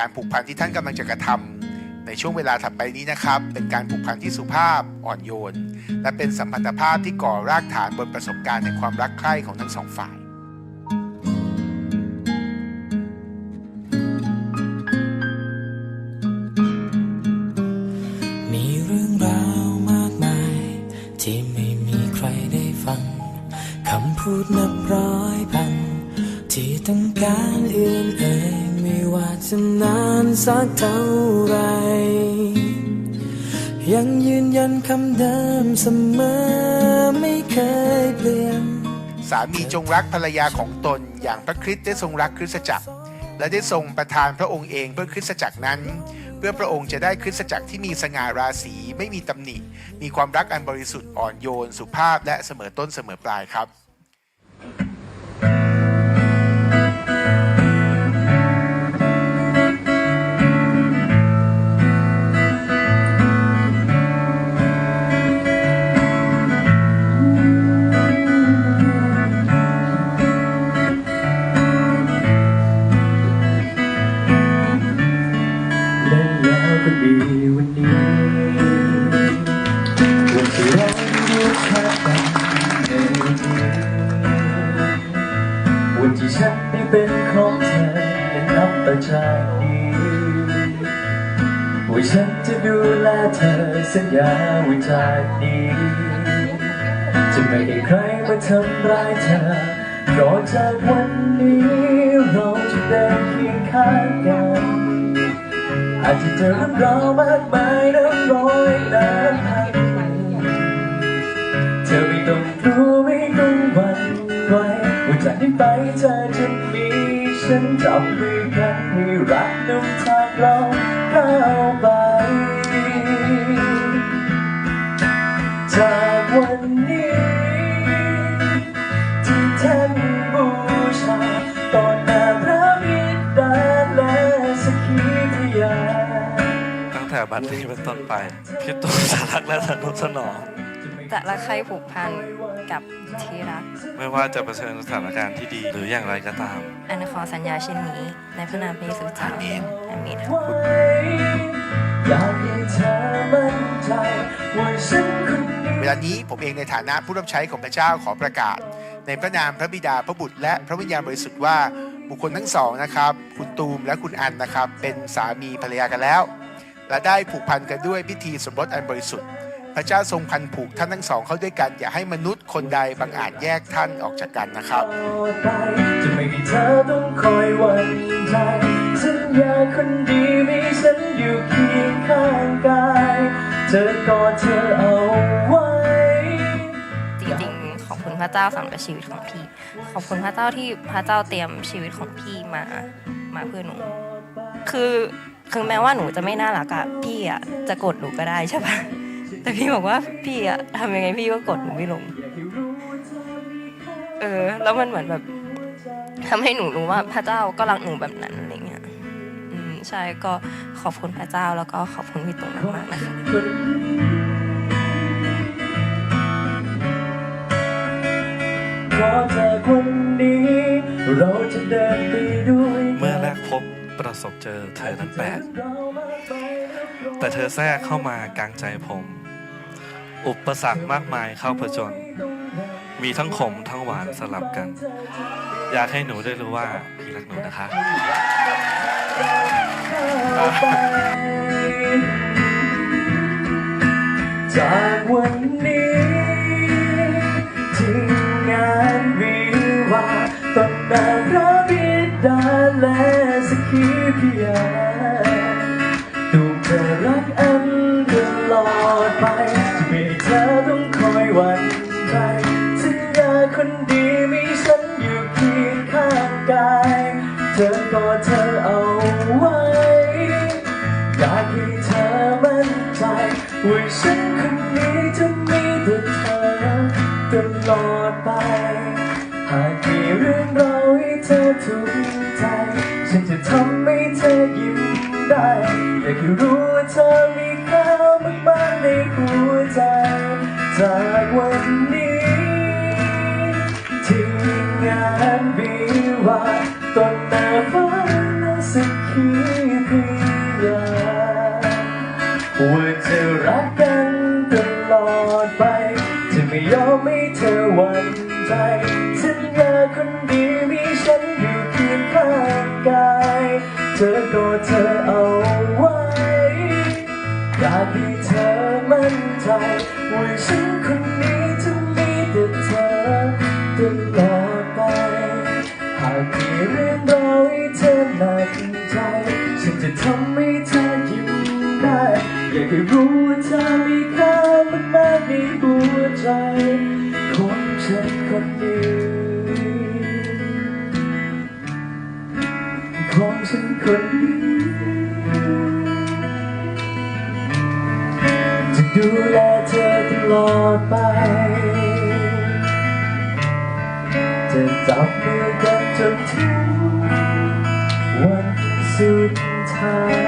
การผูกพันที่ท่านกำลังจะกระทำในช่วงเวลาถัดไปนี้นะครับ เป็นการผูกพันที่สุภาพอ่อนโยน และเป็นสัมพันธภาพที่ก่อรากฐานบนประสบการณ์ในความรักใคร่ของทั้งสองฝ่ายมีเรื่องราวมากมายที่ไม่มีใครได้ฟังคำพูดนับร้อยพัน ที่ต้องการอื่นเอ่ จะนานสักเท่าไร ยังยืนยันคำเดิมเสมอไม่เคยเปลี่ยน สามีจงรักภรรยาของตนอย่างพระคริสต์ได้ทรงรักคริสตจักร และได้ทรงประทานพระองค์เองเพื่อคริสตจักรนั้น เพื่อพระองค์จะได้คริสตจักรที่มีสง่าราศีไม่มีตำหนิ มีความรักอันบริสุทธิ์อ่อนโยน สุภาพและเสมอต้นเสมอปลายครับ ว่าฉันจะดูแลเธอสัญญาว่าจากนี้ จะไม่ให้ใครมาทำร้ายเธอก่อนจากวันนี้ เราจะเดินเคียงข้างกัน อาจจะเจอเรื่องราวมากมายนับร้อยนับพันเธอไม่ต้องกลัวไม่ต้องหวั่นไหวว่าจากนี้ไปเธอจะมี ฉันจับมือกันให้รักนำทางเราก้าวไป จากวันนี้ ที่ท่านบูชาต่อหน้าพระบิดาและสกขีพยาตั้งแต่บัดนี้เป็นต้นไป พี่ตูนจะรักและทนุถนอม จะรักใครผูกพันกับที่รัก ไม่ว่าจะเผชิญสถานการณ์ที่ดีหรืออย่างไรก็ตาม อันขอสัญญาเช่นนี้ในพระนามพระเยซูเจ้าอาเมนอาเมนอยากให้เธอมั่นใจว่าฉันคนนี้เวลานี้ผมเองในฐานะผู้รับใช้ของพระเจ้าขอประกาศ ในพระนามพระบิดาพระบุตร และพระวิญญาณบริสุทธิ์ว่าบุคคลทั้งสองนะครับ คุณตูมและคุณอันนะครับ เป็นสามีภรรยากันแล้ว และได้ผูกพันกันด้วยพิธีสมรสอันบริสุทธิ์ พระเจ้าทรงพันผูกท่านทั้งสองเข้าด้วยกัน อย่าให้มนุษย์คนใดบังอาจแยกท่านออกจากกันนะครับต่อไปจะไม่ให้เธอต้องคอยหวั่นใจสัญญาคนดีมีฉันอยู่เคียงข้างกายเธอกอดเธอเอาไว้จริงๆขอบคุณพระเจ้าสำหรับชีวิตของพี่ ขอบคุณพระเจ้าที่พระเจ้าเตรียมชีวิตของพี่มามาเพื่อหนู คือคือแม้ว่าหนูจะไม่น่ารักอะพี่อะจะกดหนูก็ได้ใช่ปะ แต่พี่บอกว่าพี่อะทำยังไงพี่ก็กดหนูไม่ลง เออ แล้วมันเหมือนแบบทำให้หนูรู้ว่าพระเจ้าก็รักหนูแบบนั้นอะไรเงี้ย อืมใช่ก็ขอบคุณพระเจ้าแล้วก็ขอบคุณพี่ตุ้มมากๆนะคะเพราะจากวันนี้ เราจะเดินไปด้วยเมื่อแรกพบประสบเจอเธอนั้นแปลกแต่เธอแทรกเข้ามากลางใจผม อุปสรรคมากมายเข้าผจญมีทั้งขมทั้งหวานสลับกัน อยากให้หนูได้รู้ว่าพี่รักหนูนะคะจากวันนี้ที่งานวิวาต้นหน้าพระบิดาและสกขีพยาดูเธอรักอันตลอดไปจะไม่ให้เธอต้องคอยหวั่นใจสัญญาคนดีมีฉันอยู่เคียงข้างกาย เธอกอเธอเอาไว้ อยากให้เธอมั่นใจว่าฉันคนนี้จะมีแต่เธอตลอดไป หากมีเรื่องราวให้เธอถูกใจ ฉันจะทำให้เธอยิ้มได้ อยากให้รู้ว่าเธอมีค่ามากๆในหัวใจ จากวันนี้ที่มีงานวิวาต้นหน้าฟ้าน่าสักทีพยานว่าจะรักกันตลอดไปจะไม่ยอมให้เธอหวั่นใจสัญญาคนดีมีฉันอยู่เคียงข้างกาย เธอก็เธอเอา ตลอดไป หากมีเรื่องราวให้เธอหนักใจ ฉันจะทำให้เธอยิ้มได้ อยากให้รู้ว่าเธอมีค่ามากๆในหัวใจของฉันคนนี้ของฉันคนนี้จะดูแลเธอตลอดไป จะจับมือกันจนถึงวันสุดท้าย